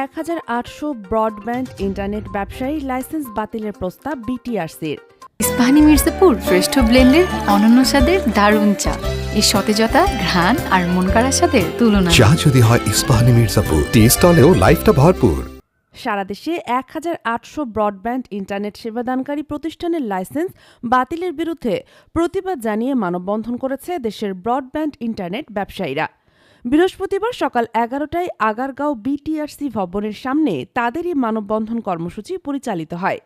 এক হাজার আটশো ব্রডব্যান্ড ইন্টারনেট ব্যবসায়ী লাইসেন্স বাতিলের প্রস্তাব বিটিআরসির। ইস্পাহানি মির্জাপুর শ্রেষ্ঠ ব্লেন্ডের অনন্য স্বাদের দারুণ চা। এই সতেজতা ঘ্রাণ আর মন কাড়া স্বাদের তুলনা। চা যদি হয় ইস্পাহানি মির্জাপুর টেস্ট হলেও লাইফটা ভরপুর। সারা দেশে এক হাজার আটশো ব্রডব্যান্ড ইন্টারনেট সেবাদানকারী প্রতিষ্ঠানের লাইসেন্স বাতিলের বিরুদ্ধে প্রতিবাদ জানিয়ে মানববন্ধন করেছে দেশের ব্রডব্যান্ড ইন্টারনেট ব্যবসায়ীরা। বৃহস্পতিবার সকাল এগারোটায় আগারগাঁও বিটিআরসি ভবনের সামনে তাদেরই মানববন্ধন কর্মসূচি পরিচালিত হয়।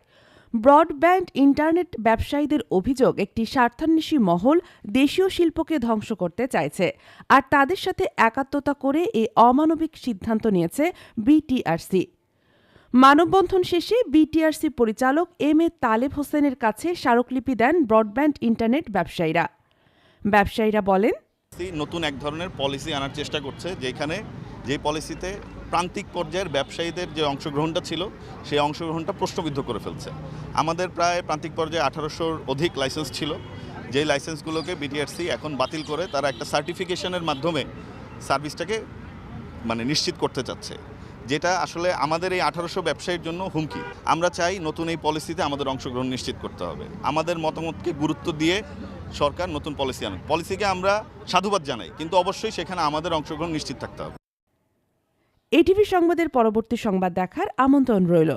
ব্রডব্যান্ড ইন্টারনেট ব্যবসায়ীদের অভিযোগ, একটি স্বার্থান্বেষী মহল দেশীয় শিল্পকে ধ্বংস করতে চাইছে আর তাদের সাথে একাত্মতা করে এই অমানবিক সিদ্ধান্ত নিয়েছে বিটিআরসি। মানববন্ধন শেষে বিটিআরসি পরিচালক এম এ তালেব হোসেনের কাছে স্মারকলিপি দেন ব্রডব্যান্ড ইন্টারনেট ব্যবসায়ীরা। ব্যবসায়ীরা বলেন পলিসি নতুন এক ধরনের পলিসি আনার চেষ্টা করছে, যেখানে যে পলিসিতে প্রান্তিক পর্যায়ের ব্যবসায়ীদের যে অংশগ্রহণটা ছিল, সেই অংশগ্রহণটা প্রশ্নবিদ্ধ করে ফেলছে। আমাদের প্রায় প্রান্তিক পর্যায়ে আঠারোশোর অধিক লাইসেন্স ছিল। যেই লাইসেন্সগুলোকে বিটিআরসি এখন বাতিল করে, তারা একটা সার্টিফিকেশনের মাধ্যমে সার্ভিসটাকে মানে নিশ্চিত করতে চাচ্ছে। যেটা আসলে আমাদের এই আঠারোশো ব্যবসায়ীর জন্য হুমকি। আমরা চাই নতুন এই পলিসিতে আমাদের অংশগ্রহণ নিশ্চিত করতে হবে। আমাদের মতামতকে গুরুত্ব দিয়ে সরকার নতুন পলিসি আনুক পলিসিকে আমরা সাধুবাদ জানাই, কিন্তু অবশ্যই সেখানে আমাদের অংশগ্রহণ নিশ্চিত থাকতে হবে। এটিভি সংবাদের পরবর্তী সংবাদ দেখার আমন্ত্রণ রইল।